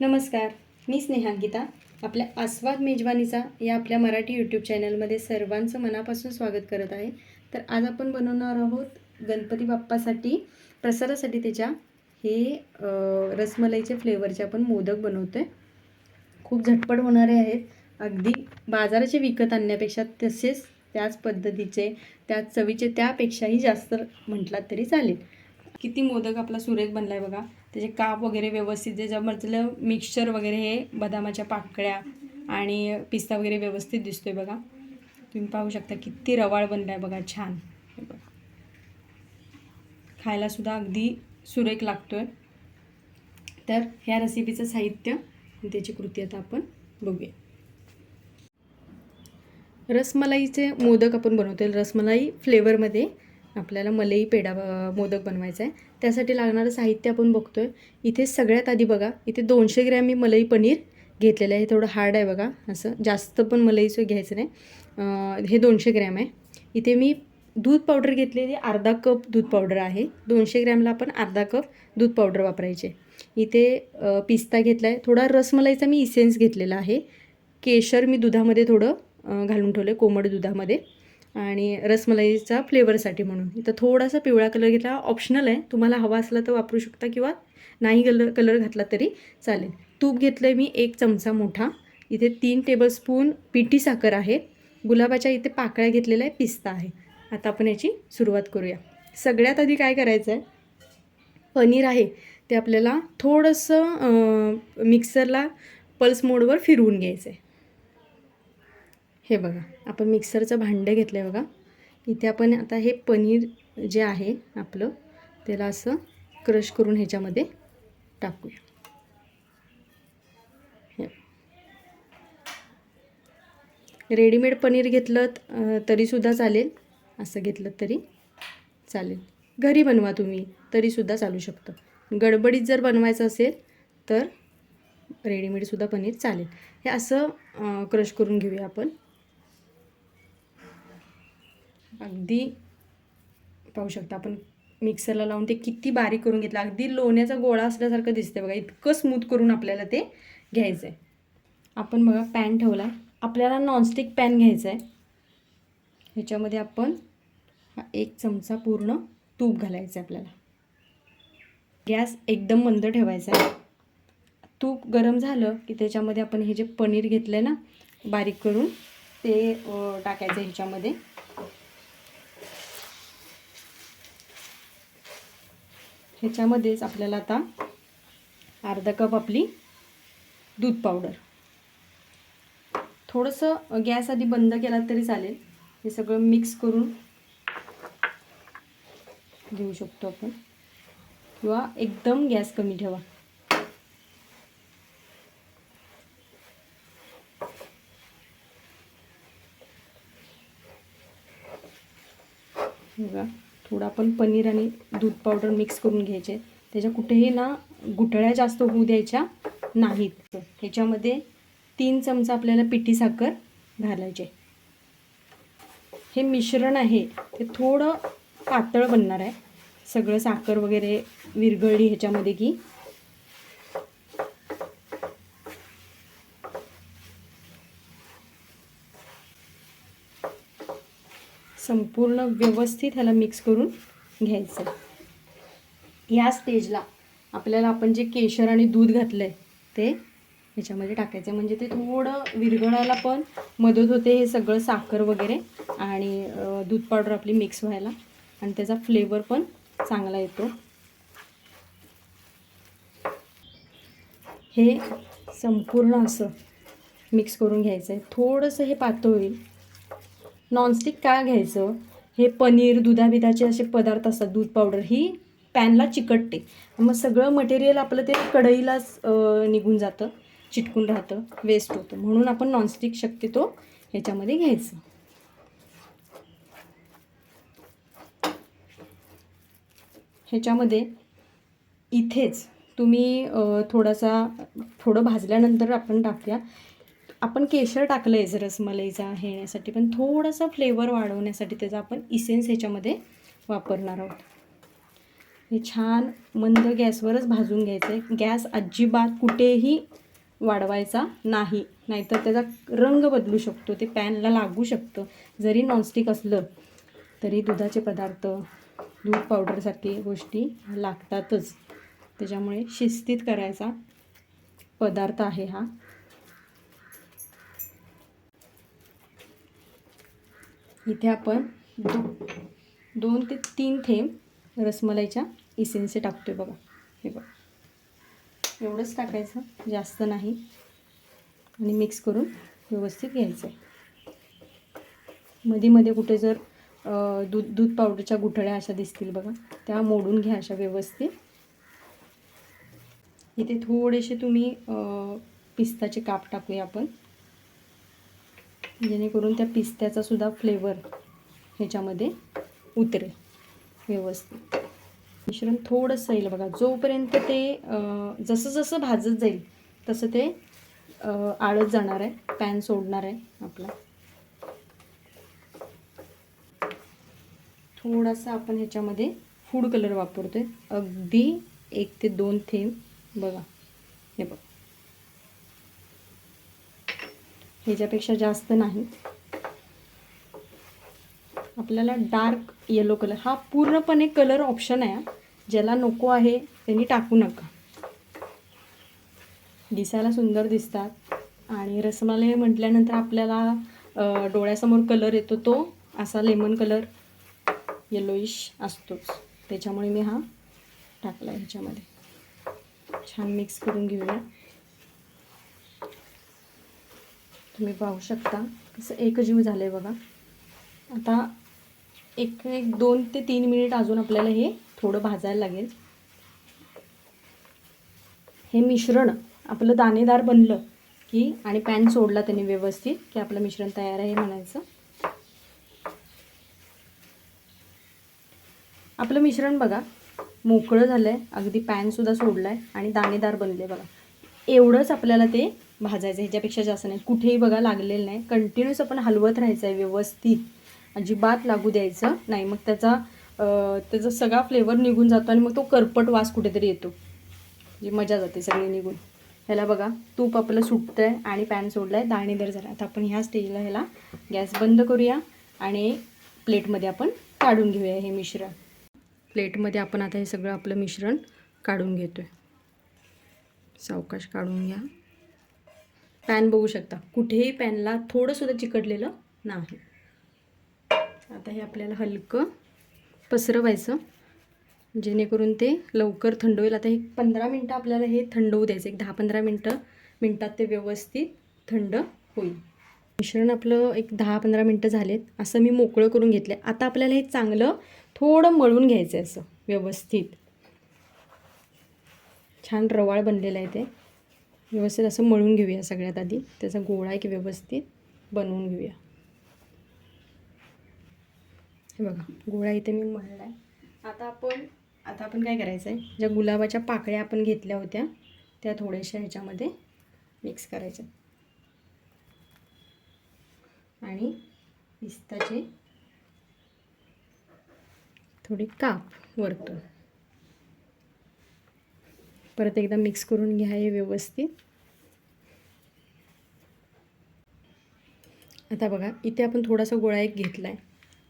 नमस्कार मी स्नेहा गीता आपल्या आस्वाद मेजवानीचा या आपल्या मराठी यूट्यूब चॅनलमध्ये सर्वांचं मनापासून स्वागत करत आहे. तर आज आपण बनवणार आहोत गणपती बाप्पासाठी प्रसादासाठी त्याच्या हे रसमलाईचे फ्लेवरचे आपण मोदक बनवतो आहे खूप झटपट होणारे आहेत. अगदी बाजाराचे विकत आणण्यापेक्षा तसेच त्याच पद्धतीचे त्याच चवीचे त्यापेक्षाही जास्त म्हटलात तरी चालेल. किती मोदक आपला सुरेख बनला आहे बघा. त्याचे काप वगैरे व्यवस्थित ज्याच्यामधलं मिक्सचर म्हणजे वगैरे हे बदामाच्या पाकळ्या आणि पिस्ता वगैरे व्यवस्थित दिसतो आहे बघा. तुम्ही पाहू शकता किती रवाळ बनला आहे बघा छान. बघा. खायलासुद्धा अगदी सुरेख लागतो आहे तर ह्या रेसिपीचं साहित्य आणि त्याची कृती आता आपण बघूया. रसमलाईचे मोदक आपण बनवतो रसमलाई फ्लेवरमध्ये आपल्याला मलई पेढा मोदक बनवायचा आहे त्यासाठी लागणारं साहित्य आपण बघतो आहे इथे सगळ्यात आधी बघा इथे दोनशे ग्रॅम मी मलई पनीर घेतलेलं आहे. हे थोडं हार्ड आहे बघा असं. जास्त पण मलईचं घ्यायचं नाही. हे दोनशे ग्रॅम आहे. इथे मी दूध पावडर घेतलेली अर्धा कप दूध पावडर आहे. दोनशे ग्रॅमला आपण अर्धा कप दूध पावडर वापरायचे. इथे पिस्ता घेतला आहे थोडा रसमलाईचा मी इसेन्स घेतलेला आहे. केशर मी दुधामध्ये थोडं घालून ठेवलं आहे कोमट दुधामध्ये. आणि रसमलाईचा फ्लेवरसाठी म्हणून. इथं थोडासा पिवळा कलर घेतला ऑप्शनल आहे. तुम्हाला हवा असला तर वापरू शकता किंवा नाही कलर कलर घातला तरी चालेल. तूप घेतलं आहे मी एक चमचा मोठा. इथे तीन टेबलस्पून पिठी साखर आहे. गुलाबाच्या इथे पाकळ्या घेतलेल्या आहे पिस्ता आहे. आता आपण याची सुरुवात करूया. सगळ्यात आधी काय करायचं आहे पनीर आहे. ते आपल्याला थोडंसं मिक्सरला पल्स मोडवर फिरवून घ्यायचं आहे हे बघा आपण मिक्सरचं भांडं घेतलं आहे बघा. इथे आपण आता हे पनीर जे आहे आपलं त्याला असं क्रश करून ह्याच्यामध्ये टाकूया. हे. रेडीमेड पनीर घेतलं तरीसुद्धा चालेल. असं घेतलं तरी चालेल. घरी बनवा तुम्ही तरीसुद्धा चालू शकतं. गडबडीत जर बनवायचं असेल तर रेडीमेडसुद्धा पनीर चालेल. हे असं क्रश करून घेऊया आपण. अगदी पाहू शकता आपण मिक्सरला लावून ते किती बारीक करून घेतलं. अगदी लोण्याचा गोळा असल्यासारखं दिसते बघा. इतकं स्मूथ करून आपल्याला ते घ्यायचं आहे आपण बघा पॅन ठेवला आपल्याला नॉनस्टिक पॅन घ्यायचा आहे ह्याच्यामध्ये आपण हा एक चमचा पूर्ण तूप घालायचं आहे आपल्याला. गॅस एकदम मंद ठेवायचा आहे तूप गरम झालं की त्याच्यामध्ये आपण हे जे पनीर घेतलं आहे ना बारीक करून ते टाकायचं आहे ह्याच्यामध्ये. ह्याच्यामध्येच आपल्याला आता अर्धा कप आपली दूध पावडर. थोडंसं गॅस आधी बंद केला तरी चालेल. हे सगळं मिक्स करून घेऊ शकतो आपण. किंवा एकदम गॅस कमी ठेवा. बघा. थोडं आपण पनीर आणि दूध पावडर मिक्स करून घ्यायचे. त्याच्या कुठेही ना गुठळ्या जास्त होऊ द्यायच्या नाहीत. ह्याच्यामध्ये तीन चमचा आपल्याला पिठी साखर घालायचे. हे मिश्रण आहे. ते थोडं पातळ बनणार आहे. सगळं साखर वगैरे विरघळली ह्याच्यामध्ये की. संपूर्ण व्यवस्थित ह्याला मिक्स करून घ्यायचं. या स्टेजला आपल्याला आपण जे केशर आणि दूध घातलं आहे ते ह्याच्यामध्ये टाकायचं आहे म्हणजे ते थोडं विरघळायला पण मदत होते हे सगळं साखर वगैरे आणि दूध पावडर आपली मिक्स व्हायला. आणि त्याचा फ्लेवर पण चांगला येतो. हे संपूर्ण असं मिक्स करून घ्यायचं आहे थोडंसं हे पातळ होईल. नॉनस्टिक का घ्यायचं? हे पनीर दुधाबिधाचे असे पदार्थ असतात दूध पावडर ही पॅनला चिकटते. मग सगळं मटेरियल आपलं ते कढईलाच निघून जातं चिटकून राहतं वेस्ट होतं. म्हणून आपण नॉनस्टिक शक्यतो ह्याच्यामध्ये घ्यायचं. ह्याच्यामध्ये इथेच तुम्ही थोडासा थोडं भाजल्यानंतर आपण टाकूया. आपण केशर टाकलं आहे रसमलाईचा हे येण्यासाठी पण थोडासा फ्लेवर वाढवण्यासाठी त्याचा आपण इसेन्स ह्याच्यामध्ये वापरणार आहोत. हे छान मंद गॅसवरच भाजून घ्यायचं आहे गॅस अजिबात कुठेही वाढवायचा नाही. नाहीतर त्याचा रंग बदलू शकतो ते पॅनला लागू शकतं. जरी नॉनस्टिक असलं तरी दुधाचे पदार्थ दूध पावडरसारखी गोष्टी लागतातच. त्याच्यामुळे शिस्तीत करायचा पदार्थ आहे हा. इथे आपण दो दोन ते तीन थेंब रसमलाईच्या इसेन्सचे आहे बघा. हे बघा. एवढंच टाकायचं जास्त नाही. आणि मिक्स करून व्यवस्थित घ्यायचं आहे मध्ये मध्ये कुठे जर दूध दूध पावडरच्या गुठळ्या अशा दिसतील बघा त्या मोडून घ्या अशा व्यवस्थित. इथे थोडेसे तुम्ही पिस्ताचे काप टाकूया आपण. जेणेकरून त्या पिस्त्याचा सुद्धा फ्लेवर ह्याच्यामध्ये उतरेल. व्यवस्थित. मिश्रण थोडंसं येईल बघा. जोपर्यंत ते जसं जसं भाजत जाईल तसं ते आळत जाणार आहे. पॅन सोडणार आहे आपला. थोडासा आपण ह्याच्यामध्ये फूड कलर वापरतो आहे अगदी एक ते दोन थेंब बघा. हे बघ. ह्याच्यापेक्षा जास्त नाही आपल्याला डार्क येलो कलर हा पूर्णपणे कलर ऑप्शन आहे ज्याला नको आहे त्यांनी टाकू नका. दिसायला सुंदर दिसतात. आणि रसमलाई म्हटल्यानंतर आपल्याला डोळ्यासमोर कलर येतो तो असा लेमन कलर येलोईश असतोच. त्याच्यामुळे मी हा टाकला ह्याच्यामध्ये. छान मिक्स करून घेऊया. तुम्ही पाहू शकता. कसं एकजीव झालं आहे बघा. आता एक एक दोन ते तीन मिनिट अजून आपल्याला हे थोडं भाजायला लागेल. हे मिश्रण आपलं दाणेदार बनलं की आणि पॅन सोडला त्याने व्यवस्थित की आपलं मिश्रण तयार आहे म्हणायचं. आपलं मिश्रण बघा मोकळं झालं आहे अगदी पॅनसुद्धा सोडला आहे आणि दाणेदार बनले बघा. एवढंच आपल्याला ते भाजायचं ह्याच्यापेक्षा जास्त नाही. कुठेही बघा लागलेलं नाही. कंटिन्यूस आपण हलवत राहायचं आहे व्यवस्थित. अजिबात लागू द्यायचं नाही. मग त्याचा त्याचा सगळा फ्लेवर निघून जातो आणि मग तो करपट वास कुठेतरी येतो. जी मजा जाते सगळी निघून. ह्याला बघा तूप आपलं सुटतं आहे आणि पॅन सोडलं आहे दाणेदार झाला आता आपण ह्या स्टेजला ह्याला गॅस बंद करूया आणि प्लेटमध्ये आपण काढून घेऊया हे मिश्रण. प्लेटमध्ये आपण आता हे सगळं आपलं मिश्रण काढून घेतो आहे सावकाश काढून घ्या. पॅन बघू शकता. कुठेही पॅनला थोडंसुद्धा चिकटलेलं नाही. आता हे आपल्याला हलकं पसरवायचं. जेणेकरून ते लवकर थंड होईल. आता हे पंधरा मिनटं आपल्याला हे थंड होऊ द्यायचं. एक दहा पंधरा मिनटं मिनटात ते व्यवस्थित थंड होईल. मिश्रण आपलं एक दहा पंधरा मिनटं झालेत. असं मी मोकळं करून घेतलं आहे आता आपल्याला हे चांगलं थोडं मळून घ्यायचं आहे असं व्यवस्थित. छान रवाळ बनलेलं आहे ते. व्यवस्थित असं मळून घेऊया सगळ्यात आधी. त्याचा गोळा एक व्यवस्थित बनवून घेऊया. हे बघा गोळा इथे मी मळला आहे आता आपण आता आपण काय करायचं आहे ज्या गुलाबाच्या पाकळ्या आपण घेतल्या होत्या त्या थोड्याशा ह्याच्यामध्ये मिक्स करायच्या. आणि पिस्ताचे थोडी काप वरतून. परत एकदा मिक्स करून घ्या हे व्यवस्थित. आता बघा इथे आपण थोडासा गोळा एक घेतला आहे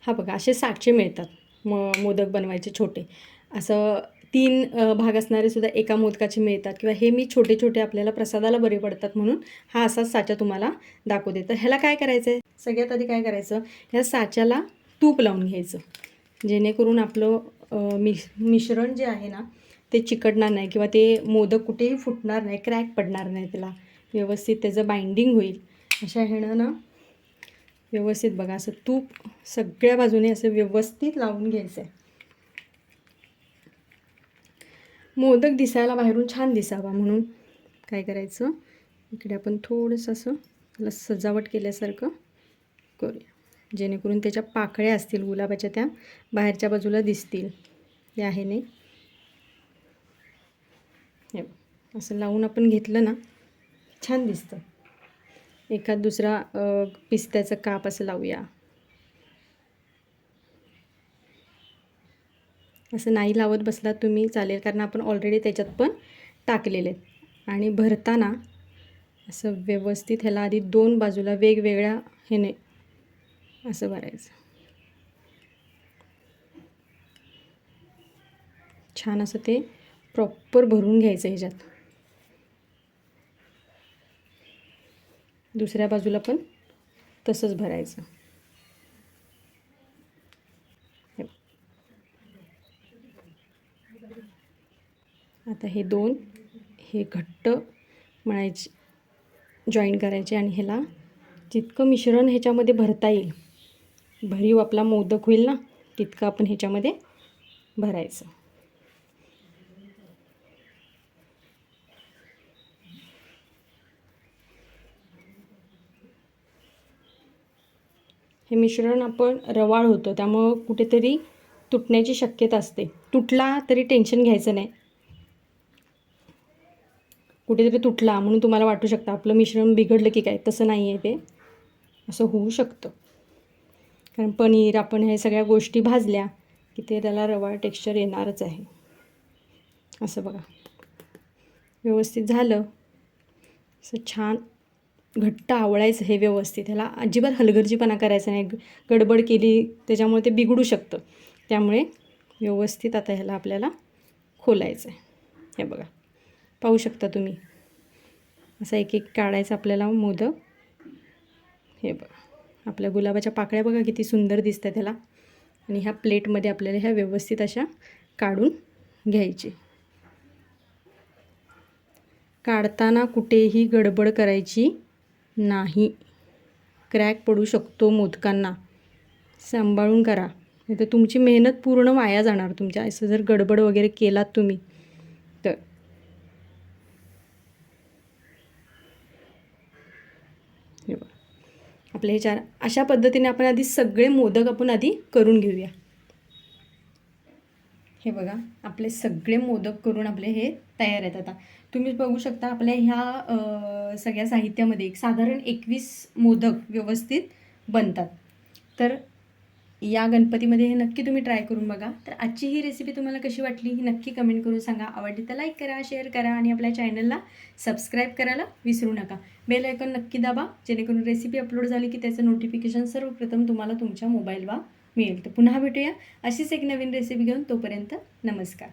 हा बघा असे साचे मिळतात म मोदक बनवायचे छोटे. असं तीन भाग असणारे सुद्धा एका मोदकाचे मिळतात किंवा हे मी छोटे छोटे आपल्याला प्रसादाला बरे पडतात म्हणून हा असाच साचा तुम्हाला दाखवते. तर ह्याला काय करायचं आहे सगळ्यात आधी काय करायचं? ह्या साच्याला तूप लावून घ्यायचं. जेणेकरून आपलं मिश मिश्रण जे आहे ना ते चिकटणार नाही किंवा ते मोदक कुठेही फुटणार नाही क्रॅक पडणार नाही त्याला व्यवस्थित त्याचं बाइंडिंग होईल. अशा ह्यानं ना व्यवस्थित बघा असं तूप सगळ्या बाजूने असं व्यवस्थित लावून घ्यायचं आहे मोदक दिसायला बाहेरून छान दिसावा म्हणून काय करायचं? इकडे आपण थोडंसं असं त्याला सजावट केल्यासारखं करूया. जेणेकरून त्याच्या पाकळ्या असतील गुलाबाच्या त्या बाहेरच्या बाजूला दिसतील. या आहे नाही हे बघ. असं लावून आपण घेतलं ना छान दिसतं. एखाद दुसरा पिस्त्याचं काप असं लावूया. असं नाही लावत बसलात तुम्ही चालेल कारण आपण ऑलरेडी त्याच्यात पण टाकलेले आहेत. आणि भरताना असं व्यवस्थित ह्याला आधी दोन बाजूला वेगवेगळ्या ह्याने असं भरायचं. छान असं ते प्रॉपर भरून घ्यायचं ह्याच्यात. दुसऱ्या बाजूला पण तसंच भरायचं. आता हे दोन हे घट्ट मळायचे जॉईन करायचे आणि ह्याला जितकं मिश्रण ह्याच्यामध्ये भरता येईल भरीव आपला मोदक होईल ना तितकं आपण ह्याच्यामध्ये भरायचं. हे मिश्रण आपण रवाळ होतं त्यामुळं कुठेतरी तुटण्याची शक्यता असते. तुटला तरी टेन्शन घ्यायचं नाही. कुठेतरी तुटला म्हणून तुम्हाला वाटू शकतं आपलं मिश्रण बिघडलं की काय तसं नाही आहे ते. असं होऊ शकतं. कारण पनीर आपण हे सगळ्या गोष्टी भाजल्या की ते त्याला रवाळ टेक्स्चर येणारच आहे. असं बघा. व्यवस्थित झालं. असं छान घट्ट आवळायचं हे व्यवस्थित. ह्याला अजिबात हलगर्जीपणा करायचा नाही. गडबड केली त्याच्यामुळे ते बिघडू शकतं. त्यामुळे व्यवस्थित आता ह्याला आपल्याला खोलायचं आहे हे बघा. पाहू शकता तुम्ही. असा एक एक काढायचा आपल्याला मोदक. हे बघा. आपल्या गुलाबाच्या पाकळ्या बघा किती सुंदर दिसतात त्याला आणि ह्या प्लेटमध्ये आपल्याला ह्या व्यवस्थित अशा काढून घ्यायची. काढताना कुठेही गडबड करायची नाही. क्रॅक पडू शकतो मोदकांना. सांभाळून करा. नाही तर तुमची मेहनत पूर्ण वाया जाणार. तुमच्या असं जर गडबड वगैरे केलात तुम्ही तर. आपले हे चार अशा पद्धतीने आपण आधी सगळे मोदक आपण आधी करून घेऊया. हे बघा आपले सगळे मोदक करून आपले हे तयार आहेत आता. तुम्ही बघू शकता आपल्या ह्या सगळ्या साहित्यामध्ये एक साधारण एकवीस मोदक व्यवस्थित बनतात. तर या गणपतीमध्ये हे नक्की तुम्ही ट्राय करून बघा. तर आजची ही रेसिपी तुम्हाला कशी वाटली ही नक्की कमेंट करून सांगा. आवडली तर लाईक करा शेअर करा आणि आपल्या चॅनलला सबस्क्राईब करायला विसरू नका. बेल आयकॉन नक्की दाबा जेणेकरून रेसिपी अपलोड झाली की त्याचं नोटिफिकेशन सर्वप्रथम तुम्हाला तुमच्या मोबाईलवर मिळेल. तर पुन्हा भेटूया अशीच एक नवीन रेसिपी घेऊन. तोपर्यंत नमस्कार.